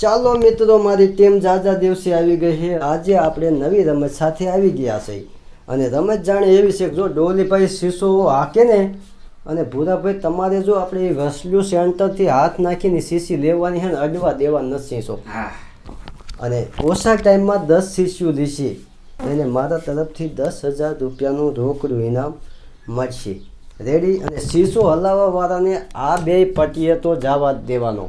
ચાલો મિત્રો મારી ટીમ જાજા દિવસે આવી ગઈ છે. આજે આપણે નવી રમત સાથે આવી ગયા છે. અને રમત જાણે એવી છે જો ડોલીભાઈ શીશો હાકે ને અને ભૂરાભાઈ તમારે જો આપણે એ વસલ્યુ સેન્ટરથી હાથ નાખીને શીશી લેવાની છે ને અડવા દેવા નથી શીશો. અને ઓછા ટાઈમમાં દસ શીશીઓ લેશે. એને મારા તરફથી દસ હજાર રૂપિયાનું રોકડું ઇનામ મળશે. રેડી અને શીશો હલાવવાવાળાને આ બે પટીએ તો જવા દેવાનો.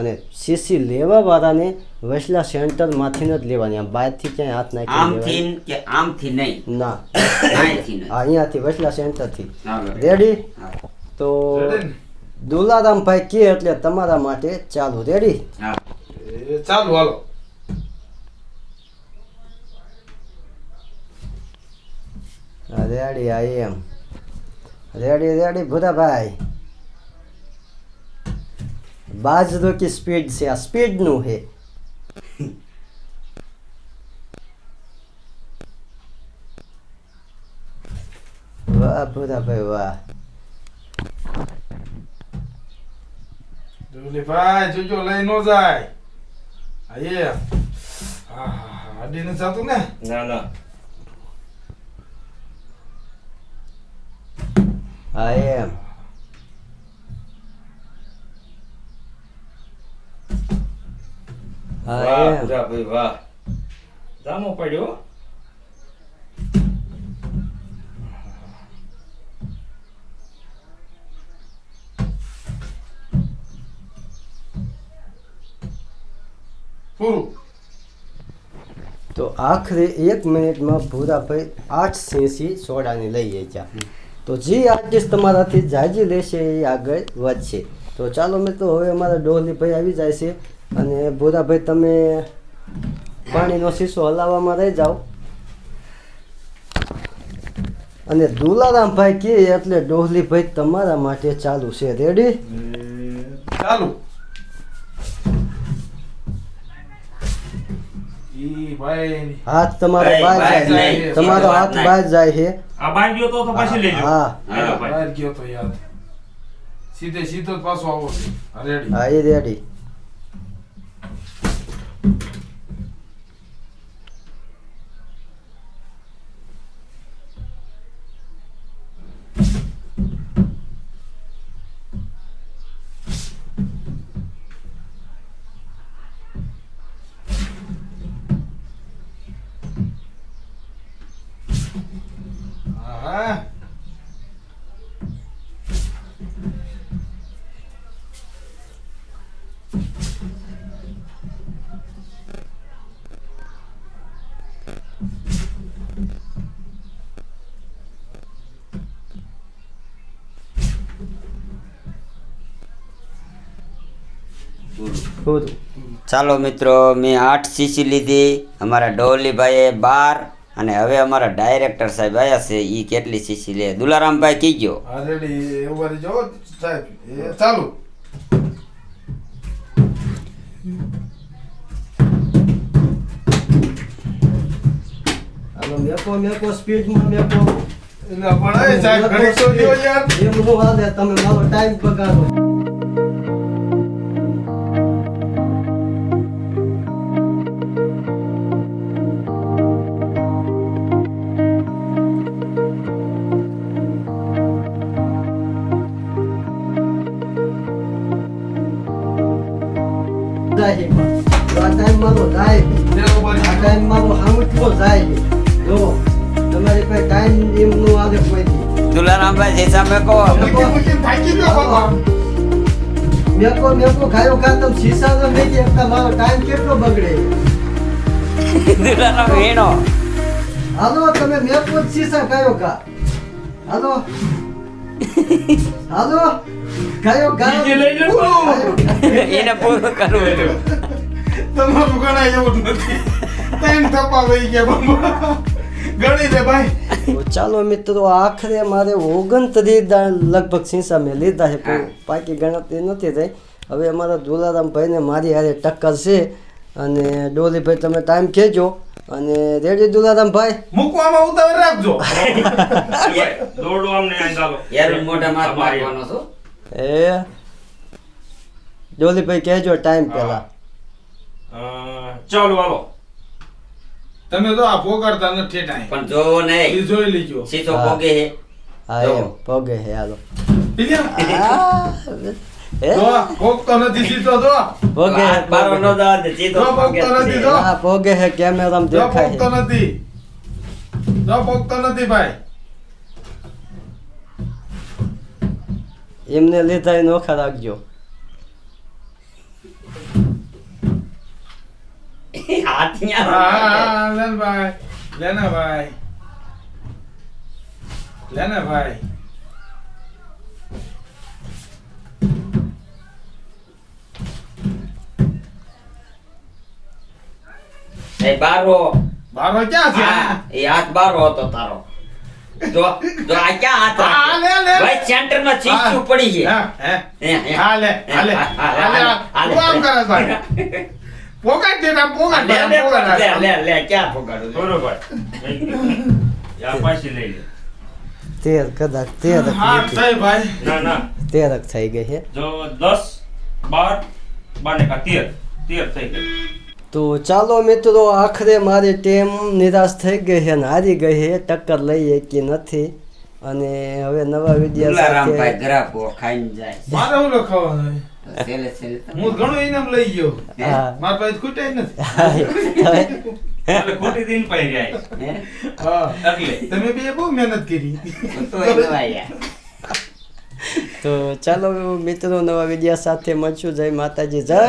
અને શીશી લેવાવાળાને વસલા સેન્ટરમાંથી જ લેવાની. આમ બહારથી ક્યાંય હાથ નાખી આમથી કે આમથી નહીં. ના. આ અહીંયાથી વસલા સેન્ટરથી. રેડી તો દુલારામભાઈ કે એટલે તમારા માટે ચાલુ. રેડી ચાલુ હાલો. Ready I am ready ready Bhurabhai બાજરો કે સ્પીડ છે આ સ્પીડનું છે વાહ ભૂરાભાઈ વાહ ભાઈ જોજો લઈ નો જાય આયે હા અડીને જાતું ને ના ના આઈ વાહ ભાઈ વાહ. જામો પડ્યો. તો આખરે એક મિનિટમાં ભૂરાભાઈ આઠ સીસી સોડાની લઈ ગયા તો જે આર્ટિસ્ટ તમારાથી જાજી લેશે એ આગળ વધશે. તો ચાલો મિત્રો હવે અમારા ડોહલીભાઈ આવી જાય છે. અને ભૂરાભાઈ તમે પાણીનો શીશો હલાવવામાં રહી જાઓ. અને દુલારામભાઈ કે એટલે ડોહલીભાઈ તમારા માટે ચાલુ છે. રેડી ચાલુ. હાથ તમારો બહાર જાય. તમારો હાથ બહાર જાય છે. આ બાંધ્યો તો તો પાછી લેજો. હા. બહાર ગયો તો યાદ. સીધે સીધો પાછો આવો રેડી હા એ રેડી હા પૂરું ચાલો મિત્રો મેં આઠ સીસી લીધી. અમારા ડોલીભાઈએ બાર અને હવે અમારા ડાયરેક્ટર સાહેબ આવ્યા છે એ કેટલી સીસી લે? દુલારામભાઈ કી ગયો? રેડી. એવું વારી જો સાહેબ. એ ચાલુ. મેકો મેકો સ્પીડમાં મેકો. એટલે પણ એ સાહેબ ઘણી યાર. એમ નો હાલે તમે મારો ટાઈમ બગાડો જાય છે. આ ટાઈમ મારો જાય આ ટાઈમ મારો હામુટલો જાય જો તમારી પાસે ટાઈમ એમ નો આવે કોઈથી દુલારામભાઈ જે સામે કહો મૂકી. મેકો ખાયો ખા તમે શીશા તો નહીં કે તમારો ટાઈમ કેટલો બગડે દુલારામ વીણો. હાલો તમે મેકો શીશા ખાયો ખા હાલો હાલો? ખાયો ખા બીજે લઈ ખા. એને પૂરું કરવું હતું તમારું ગણાય એવું જ નથી ત્રણ થપ્પા વહી ગયા બાબા ગણી દે ભાઈ ચાલો મિત્રો આખરે મારે ઓગણત્રીસ દાણ લગભગ સીસા મેં લીધા છે પણ પાકી ગણતરી નથી થઈ હવે અમારા દુલારામ ભાઈને મારી હારે ટક્કર છે અને ડોલીભાઈ તમે ટાઈમ કહેજો અને રેડી દુલારામ ભાઈ મૂકવામાં ઉતાવળ રાખજો દોરડો આમને ચાલો યાર મોટા માર મારવાનો છો એ ડોલીભાઈ કહેજો ટાઈમ પહેલા અ, ચાલો હાલો તમે તો આ પોકારતા નથી ઠેઠાય પણ જોવો એ નહીં જોઈ લીજો. સીધો હા. પોગે હે હા જો. એમ પગે હે હાલો. બીજા આ, હે? જો પોકતો નથી સીધો જો. પગે હે, હાથ બારો પગે નો હે. દાવ દે, સીધો જો પોગે પોગતો જ નથી, છે. જો. હા પગે હે કેમેરામાં જો દેખાય પોકતો છે. નથી જો પોકતો નથી ભાઈ એમને લીધા નોખા રાખજો. બારો. બારો ક્યાં છે? એ હાથ બારો હતો તારો. જો તો આ ક્યાં હાથ હા, લે, લે. ભાઈ સેન્ટરમાં ચીચું પડી છે? હા, હે. હે, હે. હા લે હા લે હા, લે તું આમ કરે ભાઈ? પોગાડ દે ના પોગાડ દે, પોગાડ લે, લે. લે, ક્યાં પકડું બરોબર આ પાછી લઈ લે. તેર કદાચ તેર હા. થઈ ભાઈ. ના ના. તેર થઈ ગઈ છે. જો દસ બાર બાર ને કા તેર. તેર થઈ ગઈ. તો ચાલો મિત્રો આખરે મારી ટીમ નિરાશ થઈ ગઈ છે અને હારી ગઈ છે. ટક્કર લઈએ કે નથી? અને હવે નવા વીડિયો દુલારામભાઈ સાથે ગ્રાફો ખાઈને જાય મારે હું લખાવાનું છેલ્લે છેલ્લે તો હું ઘણું ઇનામ લઈ ગયો. મારા પાસે ખૂટાય નથી. ખોટી દિન પાઈ જાય. હે? હા. એટલે. તમે બે બહુ મહેનત કરી. તો એ નવાઈ ગયા. તો ચાલો મિત્રો નવા વીડિયો સાથે મળશું. જય માતાજી જય.